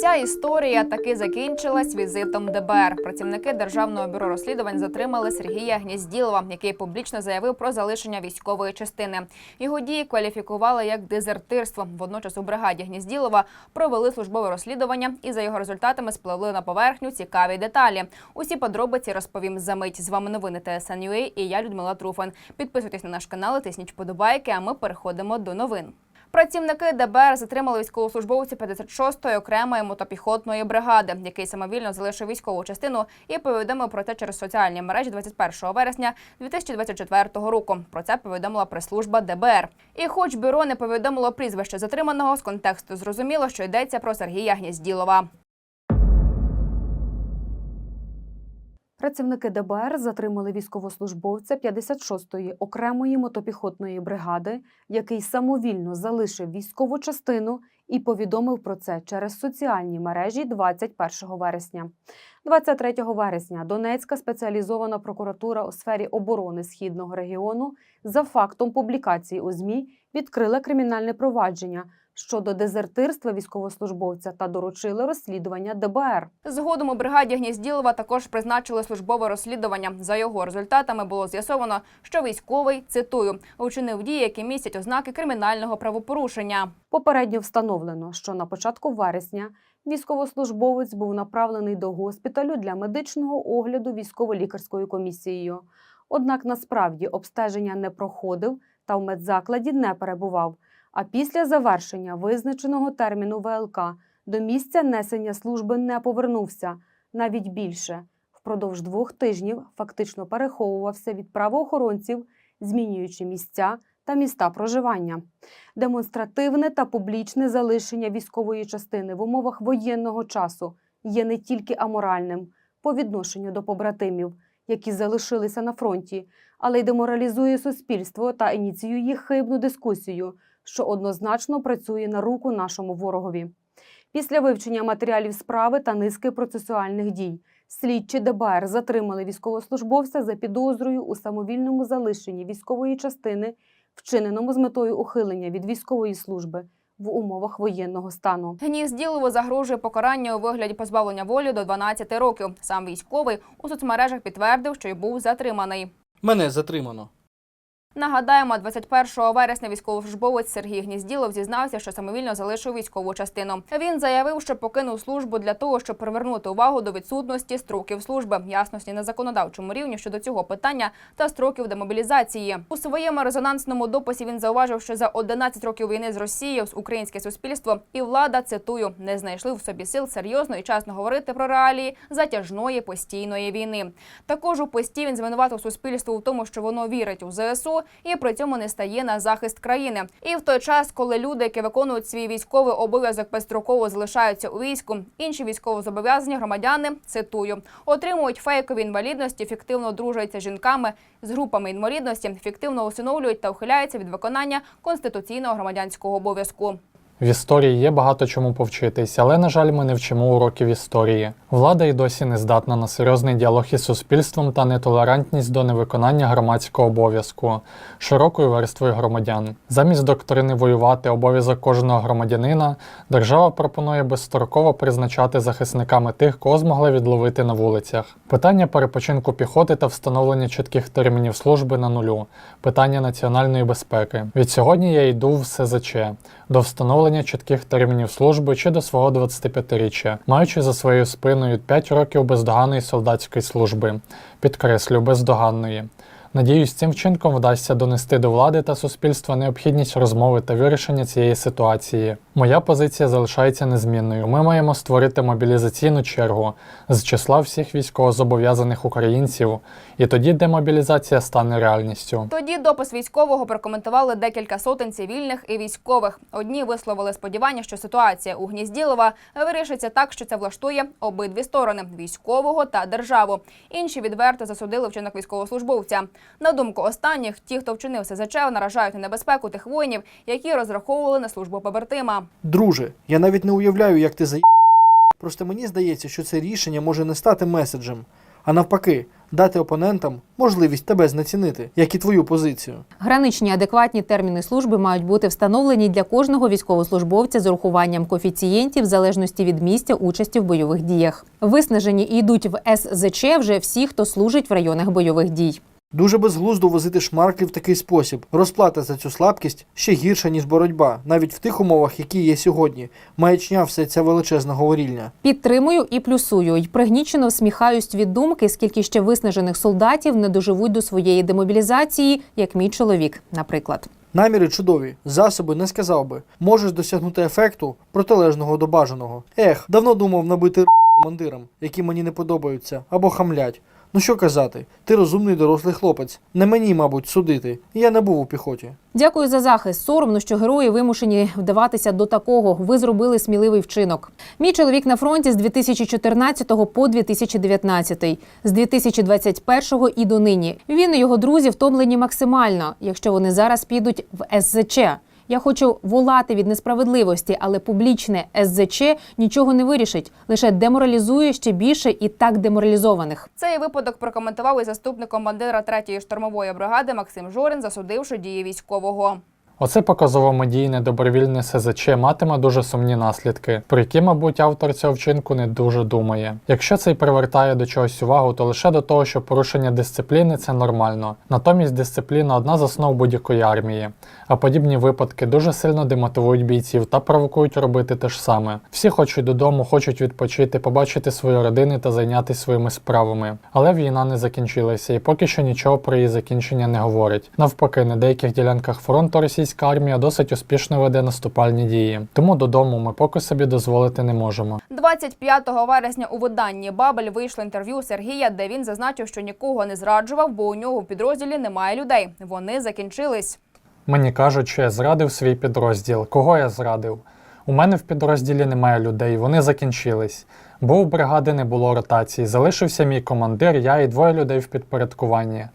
Ця історія таки закінчилась візитом ДБР. Працівники державного бюро розслідувань затримали Сергія Гнізділова, який публічно заявив про залишення військової частини. Його дії кваліфікували як дезертирство. Водночас у бригаді Гнізділова провели службове розслідування і за його результатами спливли на поверхню цікаві деталі. Усі подробиці розповім за мить. З вами новини ТСН.UA і я Людмила Труфан. Підписуйтесь на наш канал, тисніть вподобайки. А ми переходимо до новин. Працівники ДБР затримали військовослужбовця 56-ї окремої мотопіхотної бригади, який самовільно залишив військову частину і повідомив про це через соціальні мережі 21 вересня 2024 року. Про це повідомила прес-служба ДБР. І, хоч бюро не повідомило прізвище затриманого, з контексту зрозуміло, що йдеться про Сергія Гнізділова. Працівники ДБР затримали військовослужбовця 56-ї окремої мотопіхотної бригади, який самовільно залишив військову частину і повідомив про це через соціальні мережі 21 вересня. 23 вересня Донецька спеціалізована прокуратура у сфері оборони східного регіону за фактом публікації у ЗМІ відкрила кримінальне провадження щодо дезертирства військовослужбовця та доручили розслідування ДБР. Згодом у бригаді Гнізділова також призначили службове розслідування. За його результатами було з'ясовано, що військовий цитую учинив дії, які містять ознаки кримінального правопорушення. Попередньо встановлено, що на початку вересня військовослужбовець був направлений до госпіталю для медичного огляду військово-лікарською комісією. Однак насправді обстеження не проходив та в медзакладі не перебував. А після завершення визначеного терміну ВЛК до місця несення служби не повернувся. Навіть більше впродовж двох тижнів фактично переховувався від правоохоронців, змінюючи місця та міста проживання. Демонстративне та публічне залишення військової частини в умовах воєнного часу є не тільки аморальним по відношенню до побратимів, які залишилися на фронті, але й деморалізує суспільство та ініціює хибну дискусію, що однозначно працює на руку нашому ворогові. Після вивчення матеріалів справи та низки процесуальних дій слідчі ДБР затримали військовослужбовця за підозрою у самовільному залишенні військової частини, вчиненому з метою ухилення від військової служби в умовах воєнного стану. Гнізділову загрожує покарання у вигляді позбавлення волі до 12 років. Сам військовий у соцмережах підтвердив, що й був затриманий. Мене затримано. Нагадаємо, 21 вересня військовослужбовець Сергій Гнізділов зізнався, що самовільно залишив військову частину. Він заявив, що покинув службу для того, щоб привернути увагу до відсутності строків служби, ясності на законодавчому рівні щодо цього питання та строків демобілізації. У своєму резонансному дописі він зауважив, що за 11 років війни з Росією українське суспільство і влада цитую не знайшли в собі сил серйозно і чесно говорити про реалії затяжної постійної війни. Також у пості він звинуватив суспільство у тому, що воно вірить у ЗСУ і при цьому не стає на захист країни. І в той час, коли люди, які виконують свій військовий обов'язок безстроково залишаються у війську, інші військовозобов'язані громадяни цитую отримують фейкові інвалідності, фіктивно одружуються з жінками з групами інвалідності, фіктивно усиновлюють та ухиляються від виконання конституційного громадянського обов'язку. В історії є багато чому повчитись, але, на жаль, ми не вчимо уроків історії. Влада й досі не здатна на серйозний діалог із суспільством та нетолерантність до невиконання громадського обов'язку широкою верствою громадян. Замість доктрини воювати обов'язок кожного громадянина, держава пропонує безстроково призначати захисниками тих, кого змогли відловити на вулицях. Питання перепочинку піхоти та встановлення чітких термінів служби на нулю, питання національної безпеки. Від сьогодні я йду в СЗЧ до встановлення чітких термінів служби чи до свого 25-річчя, маючи за своєю спиною 5 років бездоганної солдатської служби, підкреслю бездоганної. Надіюсь, цим вчинком вдасться донести до влади та суспільства необхідність розмови та вирішення цієї ситуації. Моя позиція залишається незмінною. Ми маємо створити мобілізаційну чергу з числа всіх військовозобов'язаних українців, і тоді демобілізація стане реальністю. Тоді допис військового прокоментували декілька сотень цивільних і військових. Одні висловили сподівання, що ситуація у Гнізділова вирішиться так, що це влаштує обидві сторони військового та державу. Інші відверто засудили вчинок військовослужбовця. На думку останніх, ті, хто вчинив СЗЧ, наражають на небезпеку тих воїнів, які розраховували на службу побратима. Друже, я навіть не уявляю, як ти за Просто мені здається, що це рішення може не стати меседжем, а навпаки, дати опонентам можливість тебе знецінити, як і твою позицію. Граничні адекватні терміни служби мають бути встановлені для кожного військовослужбовця з урахуванням коефіцієнтів в залежності від місця участі в бойових діях. Виснажені і йдуть в СЗЧ вже всі, хто служить в районах бойових дій. Дуже безглуздо возити шмарки в такий спосіб. Розплата за цю слабкість ще гірша, ніж боротьба, навіть в тих умовах, які є сьогодні. Маячня все ця величезна говорільня. Підтримую і плюсую, й пригнічено всміхаюсь від думки, скільки ще виснажених солдатів не доживуть до своєї демобілізації, як мій чоловік, наприклад. Наміри чудові, засоби не сказав би. Можеш досягнути ефекту протилежного до бажаного. Ех, давно думав набити командирам, які мені не подобаються, або хамлять. Ну що казати, ти розумний дорослий хлопець. Не мені, мабуть, судити. Я не був у піхоті. Дякую за захист. Соромно, що герої вимушені вдаватися до такого. Ви зробили сміливий вчинок. Мій чоловік на фронті з 2014 по 2019, з 2021 і до нині. Він і його друзі втомлені максимально, якщо вони зараз підуть в СЗЧ. Я хочу волати від несправедливості, але публічне СЗЧ нічого не вирішить, лише деморалізує ще більше і так деморалізованих. Цей випадок прокоментував і заступник командира 3-ї штурмової бригади Максим Жорин, засудивши дії військового. Оце показово медійне добровільне СЗЧ матиме дуже сумні наслідки, про які, мабуть, автор цього вчинку не дуже думає. Якщо це й привертає до чогось увагу, то лише до того, що порушення дисципліни це нормально. Натомість дисципліна одна з основ будь-якої армії. А подібні випадки дуже сильно демотивують бійців та провокують робити те ж саме. Всі хочуть додому, хочуть відпочити, побачити свої родини та зайнятися своїми справами. Але війна не закінчилася, і поки що нічого про її закінчення не говорить. Навпаки, на деяких ділянках фронту російська армія досить успішно веде наступальні дії. Тому додому ми поки собі дозволити не можемо. 25 вересня у виданні Бабель вийшло інтерв'ю Сергія, де він зазначив, що нікого не зраджував, бо у нього в підрозділі немає людей. Вони закінчились. Мені кажуть, що я зрадив свій підрозділ. Кого я зрадив? У мене в підрозділі немає людей, вони закінчились. Бо у бригади не було ротації, залишився мій командир, я і двоє людей в підпорядкуванні.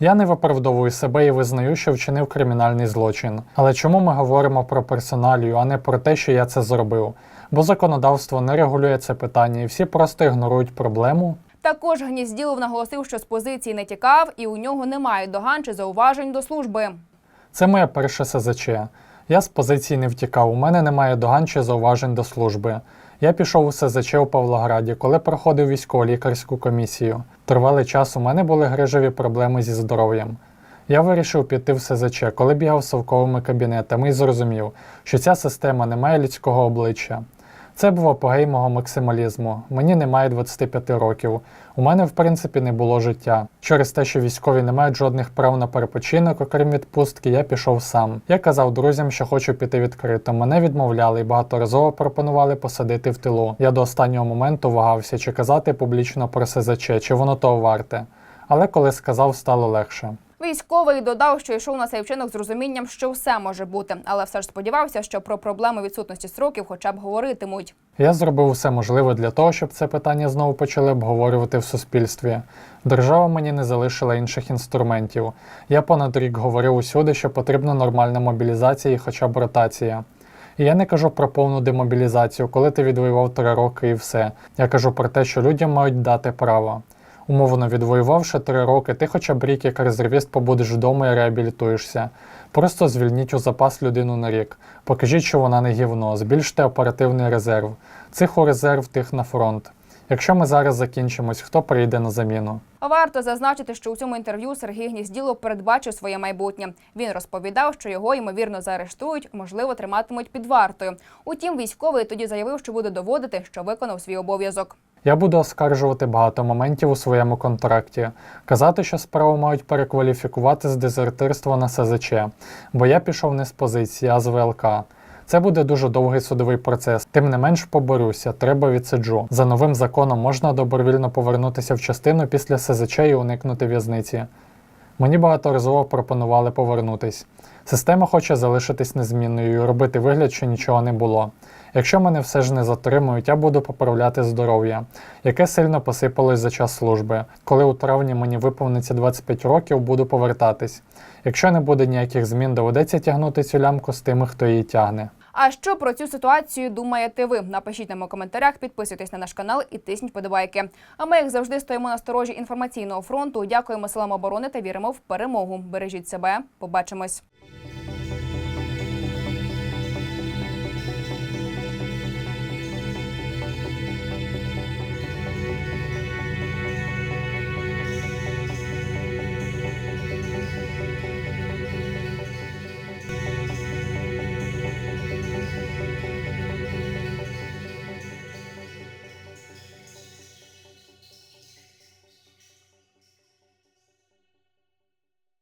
Я не виправдовую себе і визнаю, що вчинив кримінальний злочин. Але чому ми говоримо про персоналію, а не про те, що я це зробив? Бо законодавство не регулює це питання, і всі просто ігнорують проблему. Також Гнізділов наголосив, що з позиції не тікав, і у нього немає доган чи зауважень до служби. Це моє перше СЗЧ. Я з позиції не втікав, у мене немає доган чи зауважень до служби. Я пішов у СЗЧ у Павлограді, коли проходив військово-лікарську комісію. Тривалий час у мене були грижові проблеми зі здоров'ям. Я вирішив піти в СЗЧ, коли бігав совковими кабінетами і зрозумів, що ця система не має людського обличчя. Це був апогей мого максималізму. Мені немає 25 років. У мене, в принципі, не було життя. Через те, що військові не мають жодних прав на перепочинок, окрім відпустки, я пішов сам. Я казав друзям, що хочу піти відкрито. Мене відмовляли і багаторазово пропонували посадити в тилу. Я до останнього моменту вагався, чи казати публічно про СЗЧ, чи воно того варте. Але коли сказав, стало легше. Військовий додав, що йшов на цей вчинок з розумінням, що все може бути, але все ж сподівався, що про проблеми відсутності строків хоча б говоритимуть. Я зробив все можливе для того, щоб це питання знову почали обговорювати в суспільстві. Держава мені не залишила інших інструментів. Я понад рік говорив усюди, що потрібна нормальна мобілізація і хоча б ротація. І я не кажу про повну демобілізацію, коли ти відвоював три роки і все. Я кажу про те, що людям мають дати право. Умовно відвоювавши три роки, ти хоча б рік як резервіст побудеш вдома і реабілітуєшся. Просто звільніть у запас людину на рік. Покажіть, що вона не гівно, збільште оперативний резерв. Цих у резерв, тих на фронт. Якщо ми зараз закінчимось, хто прийде на заміну? Варто зазначити, що у цьому інтерв'ю Сергій Гнізділов передбачив своє майбутнє. Він розповідав, що його ймовірно заарештують, можливо, триматимуть під вартою. Утім, військовий тоді заявив, що буде доводити, що виконав свій обов'язок. Я буду оскаржувати багато моментів у своєму контракті, казати, що справу мають перекваліфікувати з дезертирства на СЗЧ, бо я пішов не з позиції, а з ВЛК. Це буде дуже довгий судовий процес. Тим не менш поборюся, треба відсиджу. За новим законом можна добровільно повернутися в частину після СЗЧ і уникнути в'язниці. Мені багаторазово пропонували повернутись. Система хоче залишитись незмінною і робити вигляд, що нічого не було. Якщо мене все ж не затримують, я буду поправляти здоров'я, яке сильно посипалось за час служби. Коли у травні мені виповниться 25 років, буду повертатись. Якщо не буде ніяких змін, доведеться тягнути цю лямку з тими, хто її тягне. А що про цю ситуацію думаєте ви? Напишіть нам у коментарях, підписуйтесь на наш канал і тисніть подобайки. А ми, як завжди, стоїмо на сторожі інформаційного фронту. Дякуємо силам оборони та віримо в перемогу. Бережіть себе. Побачимось.